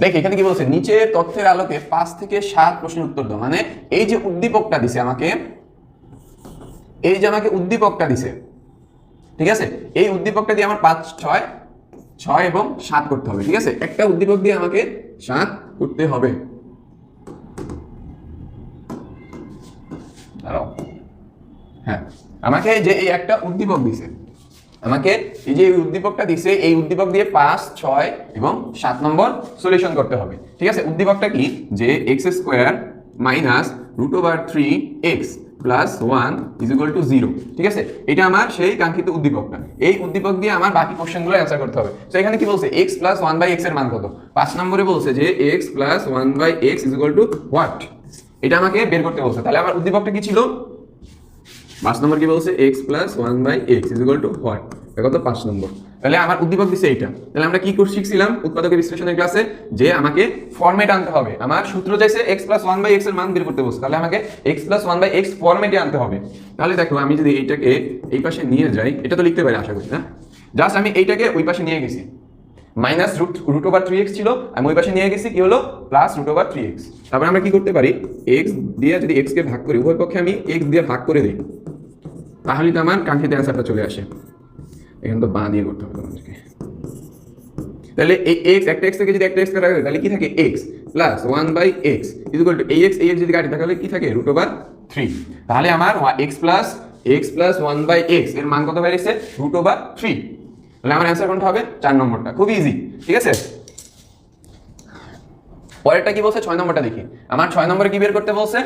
দেখ এখানে কি বলছে? নিচে তথ্যের আলোকে পাঁচ থেকে সাত প্রশ্নের উত্তর দাও। মানে এই যে উদ্দীপকটা দিছে আমাকে, এই যে আমাকে উদ্দীপকটা দিছে, ঠিক আছে? এই উদ্দীপকটা দিয়ে আমার পাঁচ, ছয় ছয় এবং সাত করতে হবে, ঠিক আছে? একটা উদ্দীপক দিয়ে আমাকে সাত করতে হবে। হ্যাঁ আমাকে যে এই একটা উদ্দীপক দিছে আমাকে এই যে উদ্দীপকটা দিছে, এই উদ্দীপক দিয়ে পাঁচ, ছয় এবং সাত নম্বর সলিউশন করতে হবে। ঠিক আছে? উদ্দীপকটা কি? যে X square minus root over three X plus one is equal to zero ঠিক আছে? এটা আমার সেই কাঙ্ক্ষিত উদ্দীপকটা। এই উদ্দীপক দিয়ে আমার বাকি কোশ্চেনগুলো অ্যান্সার করতে হবে। তো এখানে কি বলছে? এক্স প্লাস ওয়ান বাই এক্সের মান কত? পাঁচ নম্বরে বলছে যে X plus one by X is equal to what এটা আমাকে বের করতে বলছে। তাহলে আমার উদ্দীপকটা কি ছিল? পাঁচ নম্বর কি বলছে? X plus one by X is equal to what কত পাঁচ নম্বর। তাহলে আমার উদ্দীপক দিচ্ছে এইটা। তাহলে আমরা কি কোর্স শিখছিলাম? উৎপাদকের বিশ্লেষণের ক্লাসে যে আমাকে ফরম্যাট আনতে হবে। আমার সূত্র চাইছে এক্স প্লাস ওয়ান বাই এক্সের মান বের করতে বলছে। তাহলে আমাকে X plus one by X ফরম্যাটে আনতে হবে। তাহলে দেখো, আমি যদি এইটাকে এই পাশে নিয়ে যাই, এটা তো লিখতে পারি আশা করি, না? জাস্ট আমি এইটাকে ওই পাশে নিয়ে গেছি। Minus root root over three X ছিল। আমি ওই পাশে নিয়ে গেছি, কি হলো? Plus root over three X তারপরে আমরা কি করতে পারি? এক্স দিয়ে যদি এক্স কে ভাগ করি, উভয় পক্ষে আমি এক্স দিয়ে ভাগ করে দিই। তাহলে তো আমার কাঙ্ক্ষিত অ্যান্সারটা চলে আসে। এখানে তো বাঁ দিয়ে করতে হবে তোমাদেরকে। তাহলে এই এক্স একটা এক্স থেকে যদি একটা এক্স কাটা তাহলে কি থাকে? X plus one by X equal to এই এক্স এই এক্স যদি কাটি, তাহলে কি থাকে? রুট ওভার থ্রি তাহলে আমার X plus X plus one by এক্সের মান কত বেরিয়েছে রুট ওভার থ্রি তাহলে আমার অ্যান্সার কোনটা হবে? চার নম্বরটা। খুব ইজি ঠিক আছে? পরেরটা কি বলছে? ছয় নম্বরটা দেখি। আমার ছয় নম্বরে কি বের করতে বলছে?